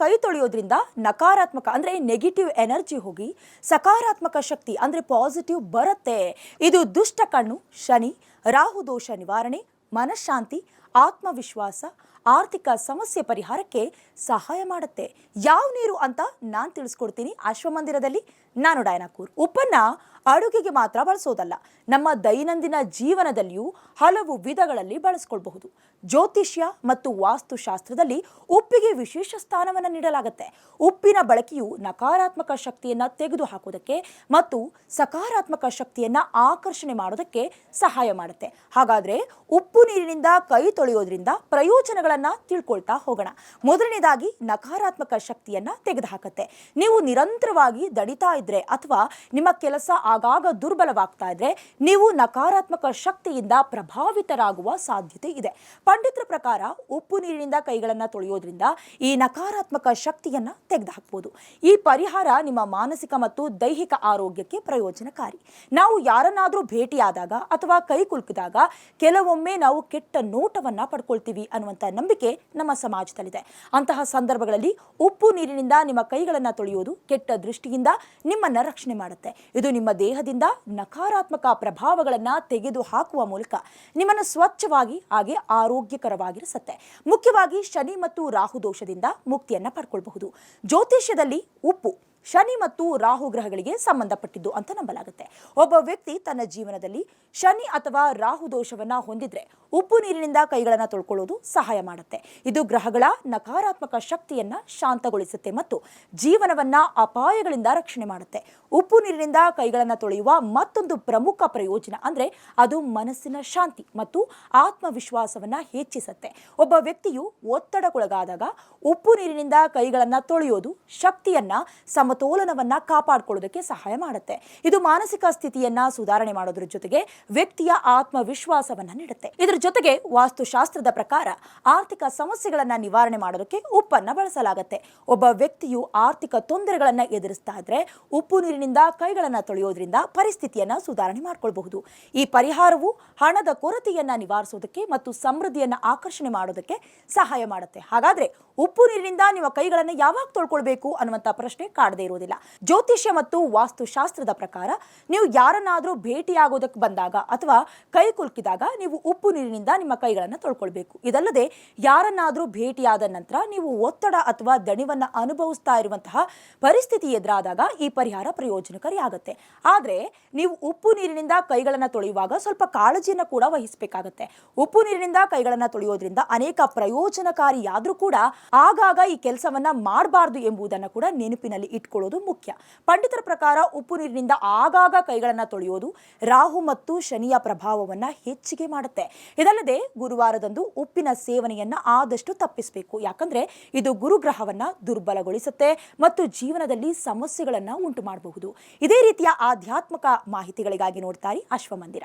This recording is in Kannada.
ಕೈ ತೊಳೆಯೋದ್ರಿಂದ ನಕಾರಾತ್ಮಕ, ಅಂದ್ರೆ ನೆಗೆಟಿವ್ ಎನರ್ಜಿ ಹೋಗಿ ಸಕಾರಾತ್ಮಕ ಶಕ್ತಿ, ಅಂದ್ರೆ ಪಾಸಿಟಿವ್ ಬರುತ್ತೆ. ಇದು ದುಷ್ಟ ಕಣ್ಣು, ಶನಿ, ರಾಹು ದೋಷ ನಿವಾರಣೆ, ಮನಃಶಾಂತಿ, ಆತ್ಮವಿಶ್ವಾಸ, ಆರ್ಥಿಕ ಸಮಸ್ಯೆ ಪರಿಹಾರಕ್ಕೆ ಸಹಾಯ ಮಾಡುತ್ತೆ. ಯಾವ ನೀರು ಅಂತ ನಾನು ತಿಳಿಸ್ಕೊಡ್ತೀನಿ. ಅಶ್ವಮಂದಿರದಲ್ಲಿ ನಾನು ಡಯನಾಕೂರ್. ಉಪ್ಪನ್ನ ಅಡುಗೆಗೆ ಮಾತ್ರ ಬಳಸೋದಲ್ಲ, ನಮ್ಮ ದೈನಂದಿನ ಜೀವನದಲ್ಲಿಯೂ ಹಲವು ವಿಧಗಳಲ್ಲಿ ಬಳಸ್ಕೊಳ್ಬಹುದು. ಜ್ಯೋತಿಷ್ಯ ಮತ್ತು ವಾಸ್ತುಶಾಸ್ತ್ರದಲ್ಲಿ ಉಪ್ಪಿಗೆ ವಿಶೇಷ ಸ್ಥಾನವನ್ನು ನೀಡಲಾಗುತ್ತೆ. ಉಪ್ಪಿನ ಬಳಕೆಯು ನಕಾರಾತ್ಮಕ ಶಕ್ತಿಯನ್ನ ತೆಗೆದು ಹಾಕೋದಕ್ಕೆ ಮತ್ತು ಸಕಾರಾತ್ಮಕ ಶಕ್ತಿಯನ್ನ ಆಕರ್ಷಣೆ ಮಾಡೋದಕ್ಕೆ ಸಹಾಯ ಮಾಡುತ್ತೆ. ಹಾಗಾದ್ರೆ ಉಪ್ಪು ನೀರಿನಿಂದ ಕೈ ತೊಳೆಯೋದ್ರಿಂದ ಪ್ರಯೋಜನಗಳನ್ನ ತಿಳ್ಕೊಳ್ತಾ ಹೋಗೋಣ. ಮೊದಲನೇದಾಗಿ ನಕಾರಾತ್ಮಕ ಶಕ್ತಿಯನ್ನ ತೆಗೆದುಹಾಕತ್ತೆ. ನೀವು ನಿರಂತರವಾಗಿ ದಡಿತಾ ಇದ್ರೆ ಅಥವಾ ನಿಮ್ಮ ಕೆಲಸ ಆಗಾಗ ದುರ್ಬಲವಾಗ್ತಾ ಇದ್ರೆ ನೀವು ನಕಾರಾತ್ಮಕ ಶಕ್ತಿಯಿಂದ ಪ್ರಭಾವಿತರಾಗುವ ಸಾಧ್ಯತೆ ಇದೆ. ಪಂಡಿತರ ಪ್ರಕಾರ ಉಪ್ಪು ನೀರಿನಿಂದ ಕೈಗಳನ್ನ ತೊಳೆಯೋದ್ರಿಂದ ಈ ನಕಾರಾತ್ಮಕ ಶಕ್ತಿಯನ್ನ ತೆಗೆದುಹಾಕ್ಬೋದು ಈ ಪರಿಹಾರ ನಿಮ್ಮ ಮಾನಸಿಕ ಮತ್ತು ದೈಹಿಕ ಆರೋಗ್ಯಕ್ಕೆ ಪ್ರಯೋಜನಕಾರಿ. ನಾವು ಯಾರನ್ನಾದರೂ ಭೇಟಿಯಾದಾಗ ಅಥವಾ ಕೈ ಕುಲುಕಿದಾಗ ಕೆಲವೊಮ್ಮೆ ನಾವು ಕೆಟ್ಟ ನೋಟವನ್ನ ಪಡ್ಕೊಳ್ತೀವಿ ಅನ್ನುವಂಥ ನಂಬಿಕೆ ನಮ್ಮ ಸಮಾಜದಲ್ಲಿದೆ. ಅಂತಹ ಸಂದರ್ಭಗಳಲ್ಲಿ ಉಪ್ಪು ನೀರಿನಿಂದ ನಿಮ್ಮ ಕೈಗಳನ್ನು ತೊಳೆಯೋದು ಕೆಟ್ಟ ದೃಷ್ಟಿಯಿಂದ ನಿಮ್ಮನ್ನ ರಕ್ಷಣೆ ಮಾಡುತ್ತೆ. ಇದು ನಿಮ್ಮ ದೇಹದಿಂದ ನಕಾರಾತ್ಮಕ ಪ್ರಭಾವಗಳನ್ನು ತೆಗೆದು ಹಾಕುವ ಮೂಲಕ ನಿಮ್ಮನ್ನು ಸ್ವಚ್ಛವಾಗಿ, ಹಾಗೆ ಆರೋಗ್ಯಕರವಾಗಿರಿಸುತ್ತೆ. ಮುಖ್ಯವಾಗಿ ಶನಿ ಮತ್ತು ರಾಹು ದೋಷದಿಂದ ಮುಕ್ತಿಯನ್ನ ಪಡ್ಕೊಳ್ಬಹುದು. ಜ್ಯೋತಿಷ್ಯದಲ್ಲಿ ಉಪ್ಪು, ಶನಿ ಮತ್ತು ರಾಹು ಗ್ರಹಗಳಿಗೆ ಸಂಬಂಧಪಟ್ಟಿದ್ದು ಅಂತ ನಂಬಲಾಗುತ್ತೆ. ಒಬ್ಬ ವ್ಯಕ್ತಿ ತನ್ನ ಜೀವನದಲ್ಲಿ ಶನಿ ಅಥವಾ ರಾಹು ದೋಷವನ್ನ ಹೊಂದಿದ್ರೆ ಉಪ್ಪು ನೀರಿನಿಂದ ಕೈಗಳನ್ನು ತೊಳ್ಕೊಳ್ಳೋದು ಸಹಾಯ ಮಾಡುತ್ತೆ. ಇದು ಗ್ರಹಗಳ ನಕಾರಾತ್ಮಕ ಶಕ್ತಿಯನ್ನ ಶಾಂತಗೊಳಿಸುತ್ತೆ ಮತ್ತು ಜೀವನವನ್ನ ಅಪಾಯಗಳಿಂದ ರಕ್ಷಣೆ ಮಾಡುತ್ತೆ. ಉಪ್ಪು ನೀರಿನಿಂದ ಕೈಗಳನ್ನು ತೊಳೆಯುವ ಮತ್ತೊಂದು ಪ್ರಮುಖ ಪ್ರಯೋಜನ ಅಂದ್ರೆ ಅದು ಮನಸ್ಸಿನ ಶಾಂತಿ ಮತ್ತು ಆತ್ಮವಿಶ್ವಾಸವನ್ನ ಹೆಚ್ಚಿಸುತ್ತೆ. ಒಬ್ಬ ವ್ಯಕ್ತಿಯು ಒತ್ತಡಕ್ಕೊಳಗಾದಾಗ ಉಪ್ಪು ನೀರಿನಿಂದ ಕೈಗಳನ್ನು ತೊಳೆಯೋದು ಶಕ್ತಿಯನ್ನ, ಸಮತೋಲನವನ್ನ ಕಾಪಾಡಿಕೊಳ್ಳೋದಕ್ಕೆ ಸಹಾಯ ಮಾಡುತ್ತೆ. ಇದು ಮಾನಸಿಕ ಸ್ಥಿತಿಯನ್ನ ಸುಧಾರಣೆ ಮಾಡೋದ್ರ ಜೊತೆಗೆ ವ್ಯಕ್ತಿಯ ಆತ್ಮವಿಶ್ವಾಸವನ್ನ ನೀಡುತ್ತೆ. ಇದರ ಜೊತೆಗೆ ವಾಸ್ತುಶಾಸ್ತ್ರದ ಪ್ರಕಾರ ಆರ್ಥಿಕ ಸಮಸ್ಯೆಗಳನ್ನ ನಿವಾರಣೆ ಮಾಡೋದಕ್ಕೆ ಉಪ್ಪನ್ನ ಬಳಸಲಾಗುತ್ತೆ. ಒಬ್ಬ ವ್ಯಕ್ತಿಯು ಆರ್ಥಿಕ ತೊಂದರೆಗಳನ್ನ ಎದುರಿಸ್ತಾ ಇದ್ರೆ ಉಪ್ಪು ನೀರಿನಿಂದ ಕೈಗಳನ್ನು ತೊಳೆಯೋದ್ರಿಂದ ಪರಿಸ್ಥಿತಿಯನ್ನ ಸುಧಾರಣೆ ಮಾಡಿಕೊಳ್ಬಹುದು. ಈ ಪರಿಹಾರವು ಹಣದ ಕೊರತೆಯನ್ನ ನಿವಾರಿಸೋದಕ್ಕೆ ಮತ್ತು ಸಮೃದ್ಧಿಯನ್ನ ಆಕರ್ಷಣೆ ಮಾಡೋದಕ್ಕೆ ಸಹಾಯ ಮಾಡುತ್ತೆ. ಹಾಗಾದ್ರೆ ಉಪ್ಪು ನೀರಿನಿಂದ ನಿಮ್ಮ ಕೈಗಳನ್ನ ಯಾವಾಗ ತೊಳ್ಕೊಳ್ಬೇಕು ಅನ್ನುವಂಥ ಪ್ರಶ್ನೆ ಕಾಡದೇ ಇರುವುದಿಲ್ಲ ಜ್ಯೋತಿಷ್ಯ ಮತ್ತು ವಾಸ್ತುಶಾಸ್ತ್ರದ ಪ್ರಕಾರ ನೀವು ಯಾರನ್ನಾದರೂ ಭೇಟಿಯಾಗೋದಕ್ಕೆ ಬಂದಾಗ ಅಥವಾ ಕೈ ಕುಲ್ಕಿದಾಗ ನೀವು ಉಪ್ಪು ನೀರಿನಿಂದ ನಿಮ್ಮ ಕೈಗಳನ್ನು ತೊಳ್ಕೊಳ್ಬೇಕು. ಇದಲ್ಲದೆ ಯಾರನ್ನಾದರೂ ಭೇಟಿಯಾದ ನಂತರ ನೀವು ಒತ್ತಡ ಅಥವಾ ದಣಿವನ್ನ ಅನುಭವಿಸ್ತಾ ಇರುವಂತಹ ಪರಿಸ್ಥಿತಿ ಎದುರಾದಾಗ ಈ ಪರಿಹಾರ ಪ್ರಯೋಜನಕಾರಿ ಆಗುತ್ತೆ. ಆದರೆ ನೀವು ಉಪ್ಪು ನೀರಿನಿಂದ ಕೈಗಳನ್ನು ತೊಳೆಯುವಾಗ ಸ್ವಲ್ಪ ಕಾಳಜಿಯನ್ನು ಕೂಡ ವಹಿಸಬೇಕಾಗತ್ತೆ. ಉಪ್ಪು ನೀರಿನಿಂದ ಕೈಗಳನ್ನು ತೊಳೆಯೋದ್ರಿಂದ ಅನೇಕ ಪ್ರಯೋಜನಕಾರಿಯಾದರೂ ಕೂಡ ಆಗಾಗ ಈ ಕೆಲಸವನ್ನು ಮಾಡಬಾರ್ದು ಎಂಬುದನ್ನು ಕೂಡ ನೆನಪಿನಲ್ಲಿ ಇಟ್ಕೊಳ್ಳೋದು ಮುಖ್ಯ. ಪಂಡಿತರ ಪ್ರಕಾರ ಉಪ್ಪು ನೀರಿನಿಂದ ಆಗಾಗ ಕೈಗಳನ್ನು ತೊಳೆಯೋದು ರಾಹು ಮತ್ತು ಶನಿಯ ಪ್ರಭಾವವನ್ನ ಹೆಚ್ಚಿಗೆ ಮಾಡುತ್ತೆ. ಇದಲ್ಲದೆ ಗುರುವಾರದಂದು ಉಪ್ಪಿನ ಸೇವನೆಯನ್ನ ಆದಷ್ಟು ತಪ್ಪಿಸಬೇಕು. ಯಾಕಂದ್ರೆ ಇದು ಗುರುಗ್ರಹವನ್ನು ದುರ್ಬಲಗೊಳಿಸುತ್ತೆ ಮತ್ತು ಜೀವನದಲ್ಲಿ ಸಮಸ್ಯೆಗಳನ್ನು ಉಂಟು ಮಾಡಬಹುದು ಇದೇ ರೀತಿಯ ಆಧ್ಯಾತ್ಮಿಕ ಮಾಹಿತಿಗಳಿಗಾಗಿ ನೋಡ್ತಾರೆ ಅಶ್ವಮಂದಿರ.